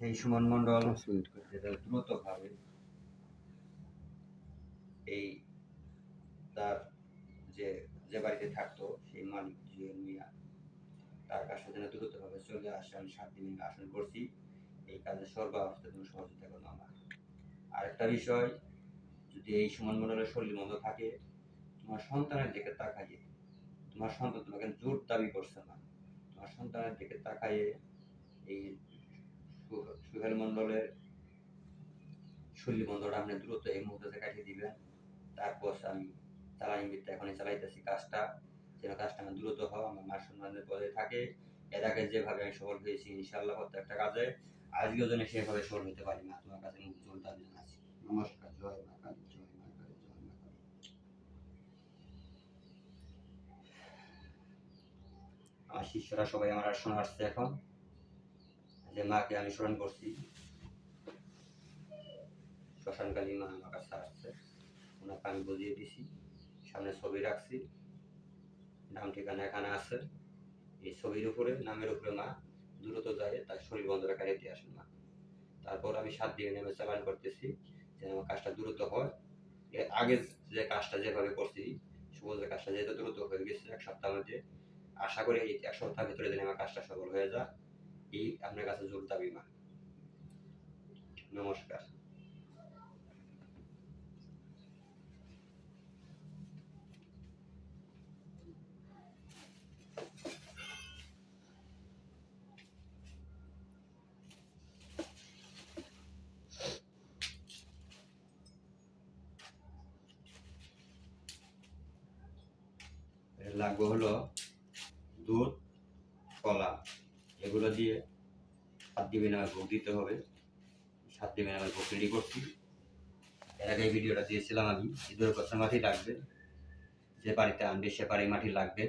সেই সুমন মণ্ডল করে। যেটা দ্রুতভাবে এই তার যে যে বাড়িতে থাকতো সেই মালিক জুয়েল মিয়া তার কাছে যেন দ্রুতভাবে চলে আসে আমি সাত দিন আসন করছি। এই কাজে সর্বাবস্থা তুমি সহযোগিতা করো আমার। আরেকটা বিষয় যদি এই সুমন মণ্ডলের শরীর মন্দ থাকে তোমার সন্তানের দিকে তাকাইয়ে তোমার সন্তান তোমাকে জোর দাবি করছে না তোমার সন্তানের দিকে তাকাইয়ে এই সুহেল মণ্ডলের শরীর বন্ধটা আপনি দ্রুত এই মুহূর্তে কাটিয়ে দিবেন। তারপর আমি চালাই মিথ্যা এখনই চালাইতেছি কাজটা যেন কাজটা আমার দ্রুত হয় আমার মার সম্মানের পদে থাকে। এর আগে যেভাবে আমি সফল হয়েছি ইনশাল্লাহ প্রত্যেকটা কাজে আজকেও যেন সেভাবে সফল হতে পারি না। তোমার কাছে মুখ জোর দাবি জানাচ্ছি। নমস্কার জয় মা কালী জয় মা কালী জয় মা কালী। আমার শিষ্যরা সবাই আমার আসনে আসছে এখন। যে মাকে আমি স্মরণ করছি। শ্মশানকালী মা আমার কাছে আসছে। ওনাকে আমি বুঝিয়ে দিছি, সামনে ছবি রাখছি। নাম ঠিকানা এখানে আছে। এই ছবির উপরে, নামের উপরে মা দ্রুত যায়, তার শরীর বন্ধ কাটিয়ে দিয়ে আসেন মা। তারপর আমি সাত দিনে নেমে চালান করতেছি, যেন আমার কাজটা দ্রুত হয়। এর আগে যে কাজটা যেভাবে করছি সবুজের কাজটা যেহেতু দ্রুত হয়ে গেছে এক সপ্তাহ মধ্যে, আশা করি এই এক সপ্তাহের ভিতরে যেন আমার কাজটা সফল হয়ে যায়। এই আপনার কাছে জোর দাবি মা নমস্কার লাগবে হলো দুধ কলা এগুলো দিয়ে সাত দিবেন আমার ভোগ দিতে হবে। সাত দিবেন আমার ভোগ রেডি করছি। এর আগে ভিডিওটা দিয়েছিলাম আমি। ইঁদুরের কথা মাটি লাগবে। যে বাড়িতে আনবে সে বাড়ি মাটি লাগবে।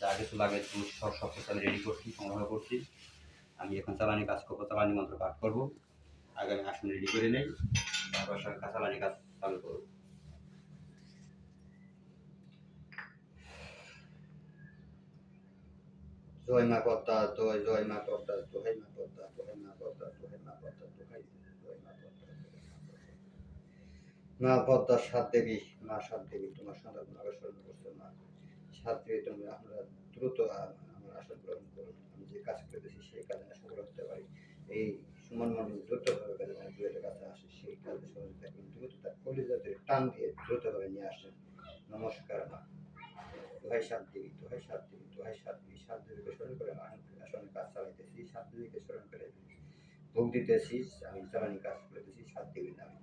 যা কিছু লাগে সব সব কিছু আমি রেডি করছি, সংগ্রহ করছি। আমি এখন চালানি কাজ করব, চালানি মন্ত্র পাঠ করব। আগে আমি আসন রেডি করে নেই। তারপর সব চালানি কাজ চালু করব। জয় মা জয় মা পদ্মা জয় মা মা পদ্মা সাত দেবী মা সাত দেবী তোমার সন্তান আকর্ষণ দেবী তুমি আমরা দ্রুত আমার আসন গ্রহণ করুন আমি যে কাজ করতেছি সেই কাজে সফল হতে পারি। এই সুমন মন্ডল দ্রুতভাবে কাজে দুয়ের কাছে আসি, সেই কাজে সহযোগিতা দ্রুত তার কলিজাতে টান দিয়ে দ্রুতভাবে নিয়ে আসেন নমস্কার, মা। দোহাই সাত দেবী হয় সাত দেবী হয় সাত দেবী সাত স্মরণ করে আসনে কাজ চালাইতেছি, সাত দেবীকে স্মরণ করে ভোগ দিতেছি, আমি চালানি কাজ করতেছি, সাত দেবীর নামে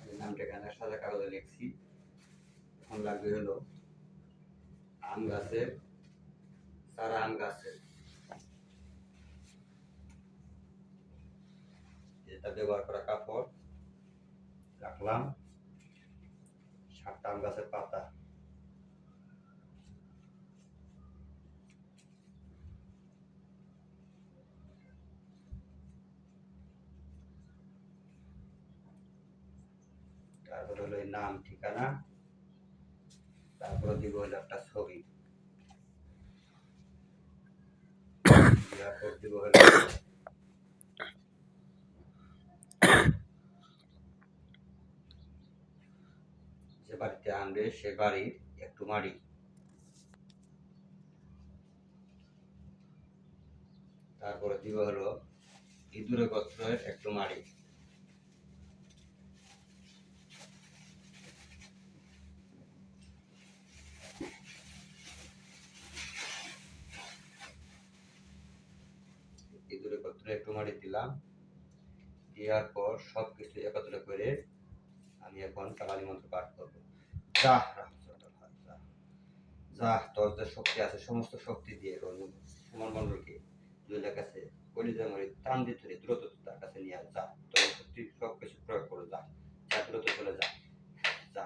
আমি নামটা এখানে সাদা কাগজে লিখছি এখন লাগবে হলো আম গাছের সারা আম গাছের এটা ব্যবহার করা কাপড়, রাখলাম। সাতটা আম গাছের পাতা। তারপরে হলো নাম, ঠিকানা। তারপরে দিব হলো একটা ছবি। তারপর দিব হলো যে বাড়িতে আনবে সে বাড়ির একটু মাড়ি। তারপরে দিব হলো ইঁদুরে গোত্রের একটু মাড়ি। ইঁদুরে গোত্রে একটু মাড়ি দিলাম। দেওয়ার পর সব কিছু একত্র করে আমি এখন কালালি মন্ত্র পাঠ করব। যা যা তোর যে শক্তি আছে, সমস্ত শক্তি দিয়ে সুমন মন্ডলকে জুলের কাছে কলিজা মরি টান দিয়ে ধরে দ্রুত তার কাছে নিয়ে যা তোর শক্তি সব কিছু প্রয়োগ করে যা যা দ্রুত চলে যা যা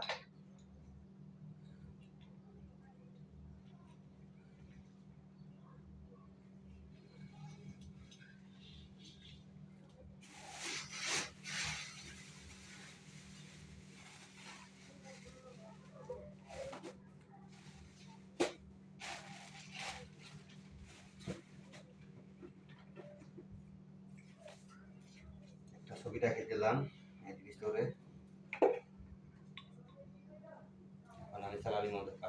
ছবি রেখে দিলাম এদিকে স্টোরে এখন আমি করব